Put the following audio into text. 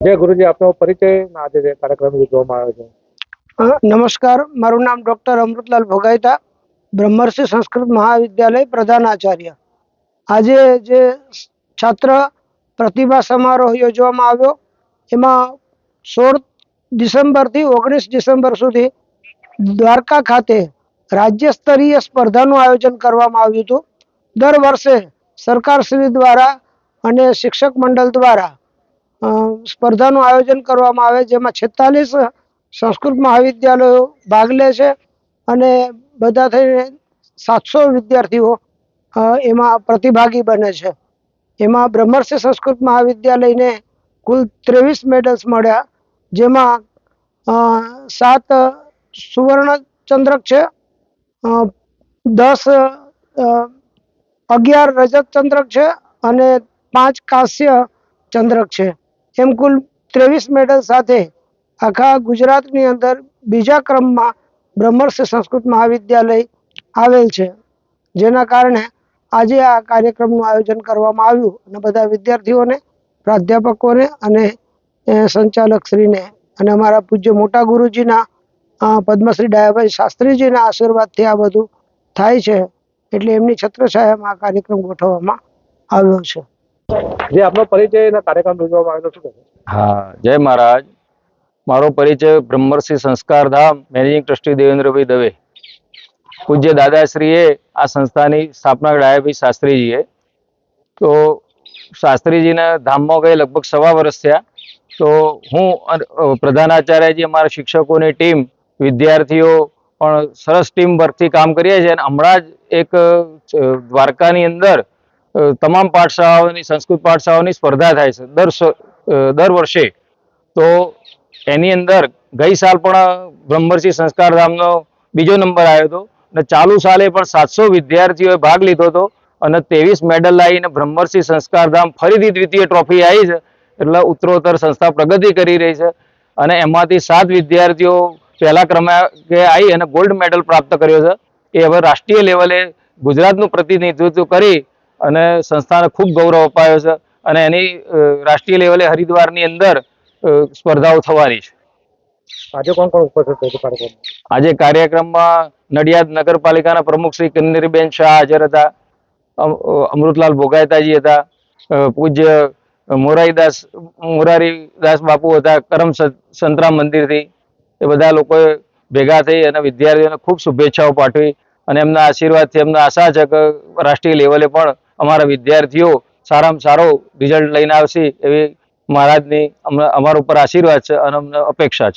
જય ગુરુજી, આપનો પરિચય આજે કાર્યક્રમ યોજવામાં આવ્યો છે. નમસ્કાર. મારું નામ ડોક્ટર અમૃતલાલ ભોગાઈતા, બ્રહ્મર્ષિ સંસ્કૃત મહાવિદ્યાલય પ્રધાન આચાર્ય. આજે જે છાત્ર પ્રતિભા સમારોહ યોજવામાં આવ્યો, એમાં સોળ ડિસેમ્બરથી ઓગણીસ ડિસેમ્બર સુધી દ્વારકા ખાતે રાજ્ય સ્તરીય સ્પર્ધાનું આયોજન કરવામાં આવ્યું હતું. દર વર્ષે સરકારશ્રી દ્વારા અને શિક્ષક મંડળ દ્વારા સ્પર્ધાનું આયોજન કરવામાં આવે, જેમાં છેતાલીસ સંસ્કૃત મહાવિદ્યાલયો ભાગ લે છે અને બધા થઈને સાતસો વિદ્યાર્થીઓ એમાં પ્રતિભાગી બને છે. એમાં બ્રહ્મર્ષિ સંસ્કૃત મહાવિદ્યાલયને કુલ ત્રેવીસ મેડલ્સ મળ્યા, જેમાં સાત સુવર્ણ ચંદ્રક છે દસ અગિયાર રજત ચંદ્રક છે અને પાંચ કાંસ્ય ચંદ્રક છે. એમ કુલ ત્રેવીસ મેડલ સાથે આખા ગુજરાતની અંદર બીજા ક્રમમાં બ્રહ્મર્ષ સંસ્કૃત મહાવિદ્યાલય આવેલ છે. જેના કારણે આજે આ કાર્યક્રમનું આયોજન કરવામાં આવ્યું અને બધા વિદ્યાર્થીઓને, પ્રાધ્યાપકોને અને સંચાલકશ્રીને અને અમારા પૂજ્ય મોટા ગુરુજીના પદ્મશ્રી ડાયાભાઈ શાસ્ત્રીજીના આશીર્વાદથી આ બધું થાય છે. એટલે એમની છત્રછાયામાં આ કાર્યક્રમ ગોઠવવામાં આવ્યો છે. જે આપનો પરિચય અને કાર્યક્રમ યોજવામાં આવ્યો છે. હા, જય મહારાજ. મારો પરિચય બ્રહ્મર્ષિ સંસ્કારધામ મેનેજિંગ ટ્રસ્ટી દેવેન્દ્રભાઈ દવે. પૂજ્ય દાદાશ્રીએ આ સંસ્થાની સ્થાપના ડાયાભાઈ શાસ્ત્રીજીએ. તો શાસ્ત્રીજીના ધામમાં ગઈ લગભગ સવા વર્ષ થયા. તો હું પ્રધાનાચાર્યજી અમારા શિક્ષકોની ટીમ, વિદ્યાર્થીઓ પણ સરસ ટીમ વર્કથી કામ કરીએ છીએ. અને હમણાં જ એક દ્વારકાની અંદર તમામ પાઠશાળાઓની, સંસ્કૃત પાઠશાળાઓની સ્પર્ધા થાય છે. દર દર વર્ષે તો એની અંદર ગઈ સાલ પણ બ્રહ્મર્ષિ સંસ્કારધામનો બીજો નંબર આવ્યો હતો અને ચાલુ સાલે પણ સાતસો વિદ્યાર્થીઓએ ભાગ લીધો હતો અને ત્રેવીસ મેડલ લાવીને બ્રહ્મર્ષિ સંસ્કારધામ ફરીથી દ્વિતીય ટ્રોફી આવી છે. એટલે ઉત્તરોત્તર સંસ્થા પ્રગતિ કરી રહી છે અને એમાંથી સાત વિદ્યાર્થીઓ પહેલા ક્રમાંકે આવી અને ગોલ્ડ મેડલ પ્રાપ્ત કર્યો છે. એ હવે રાષ્ટ્રીય લેવલે ગુજરાતનું પ્રતિનિધિત્વ કરી અને સંસ્થાને ખૂબ ગૌરવ અપાયો છે અને એની રાષ્ટ્રીય લેવલે હરિદ્વારની અંદર સ્પર્ધાઓ થવાની છે. આજે કોણ કોણ ઉપસ્થિત આજે કાર્યક્રમમાં? નડિયાદ નગરપાલિકાના પ્રમુખ શ્રી કિન્નરીબેન શાહ હાજર હતા અમૃતલાલ ભોગાયતાજી હતા પૂજ્ય મોરારીદાસ મોરારીદાસ બાપુ હતા કરમ સંતરામ મંદિરથી. એ બધા લોકોએ ભેગા થઈ અને વિદ્યાર્થીઓને ખૂબ શુભેચ્છાઓ પાઠવી અને એમના આશીર્વાદથી એમને આશા છે કે રાષ્ટ્રીય લેવલે પણ અમારા વિદ્યાર્થીઓ સારામાં સારો રિઝલ્ટ લઈને આવશે એવી મહારાજની અમારા ઉપર આશીર્વાદ છે અને અમને અપેક્ષા છે.